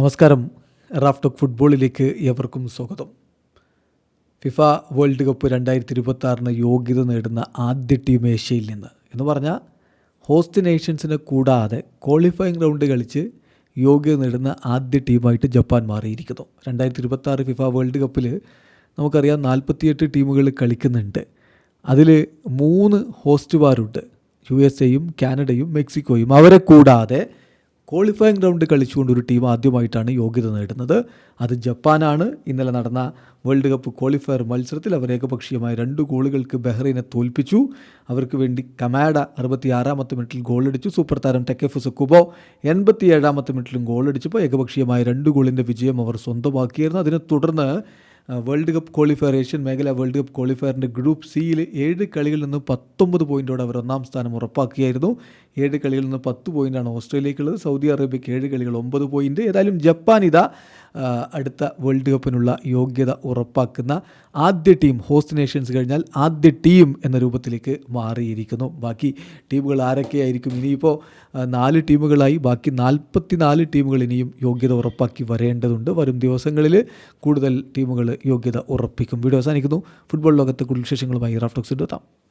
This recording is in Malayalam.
നമസ്കാരം. റാഫ്റ്റോക്ക് ഫുട്ബോളിലേക്ക് എവർക്കും സ്വാഗതം. ഫിഫ വേൾഡ് കപ്പ് രണ്ടായിരത്തി ഇരുപത്തി ആറിന് യോഗ്യത നേടുന്ന ആദ്യ ടീം ഏഷ്യയിൽ നിന്ന്. എന്ന് പറഞ്ഞാൽ ഹോസ്റ്റ് നേഷൻസിനെ കൂടാതെ ക്വാളിഫയിങ് റൗണ്ട് കളിച്ച് യോഗ്യത നേടുന്ന ആദ്യ ടീമായിട്ട് ജപ്പാൻ മാറിയിരിക്കുന്നു. രണ്ടായിരത്തി ഇരുപത്തി ആറ് ഫിഫ വേൾഡ് കപ്പിൽ നമുക്കറിയാം നാൽപ്പത്തിയെട്ട് ടീമുകൾ കളിക്കുന്നുണ്ട്. അതിൽ മൂന്ന് ഹോസ്റ്റുമാരുണ്ട്. യു എസ് എയും കാനഡയും മെക്സിക്കോയും. അവരെ കൂടാതെ ക്വാളിഫയിങ് റൗണ്ട് കളിച്ചുകൊണ്ട് ഒരു ടീം ആദ്യമായിട്ടാണ് യോഗ്യത നേടുന്നത്. അത് ജപ്പാനാണ്. ഇന്നലെ നടന്ന വേൾഡ് കപ്പ് ക്വാളിഫയർ മത്സരത്തിൽ അവർ ഏകപക്ഷീയമായ രണ്ട് ഗോളുകൾക്ക് ബഹ്റൈനെ തോൽപ്പിച്ചു. അവർക്ക് വേണ്ടി കമാഡ അറുപത്തി ആറാമത്തെ മിനിറ്റിൽ ഗോളടിച്ചു. സൂപ്പർ താരം ടെക്കെഫ് സുക്കുബോ എൺപത്തി ഏഴാമത്തെ മിനിറ്റിലും ഗോളടിച്ചപ്പോൾ ഏകപക്ഷീയമായ രണ്ട് ഗോളിന്റെ വിജയം അവർ സ്വന്തമാക്കിയിരുന്നു. അതിനെ തുടർന്ന് വേൾഡ് കപ്പ് ക്വാളിഫയർ ഏഷ്യൻ മേഖല വേൾഡ് കപ്പ് ക്വാളിഫയറിന്റെ ഗ്രൂപ്പ് സിയിൽ ഏഴ് കളികളിൽ നിന്ന് പത്തൊമ്പത് പോയിന്റോടെ അവർ ഒന്നാം സ്ഥാനം ഉറപ്പാക്കിയായിരുന്നു. ഏഴ് കളികളിൽ നിന്ന് പത്ത് പോയിന്റാണ് ഓസ്ട്രേലിയക്കുള്ളത് സൗദി അറേബ്യയ്ക്ക് ഏഴ് കളികൾ ഒമ്പത് പോയിന്റ് ഏതായാലും ജപ്പാൻ ഇതാ അടുത്ത വേൾഡ് കപ്പിനുള്ള യോഗ്യത ഉറപ്പാക്കുന്ന ആദ്യ ടീം ഹോസ്റ്റ് നേഷൻസ് കഴിഞ്ഞാൽ ആദ്യ ടീം എന്ന രൂപത്തിലേക്ക് മാറിയിരിക്കുന്നു. ബാക്കി ടീമുകൾ ആരൊക്കെയായിരിക്കും? ഇനിയിപ്പോൾ നാല് ടീമുകളായി ബാക്കി നാൽപ്പത്തി നാല് ടീമുകൾ ഇനിയും യോഗ്യത ഉറപ്പാക്കി വരേണ്ടതുണ്ട്. വരും ദിവസങ്ങളിൽ കൂടുതൽ ടീമുകൾ യോഗ്യത ഉറപ്പിക്കും. വീഡിയോ അവസാനിക്കുന്നു. ഫുട്ബോൾ ലോകത്തെ കൂടുതൽ വിശേഷങ്ങളുമായി റാഫ്റ്റോക്സിന്റെ എത്താം.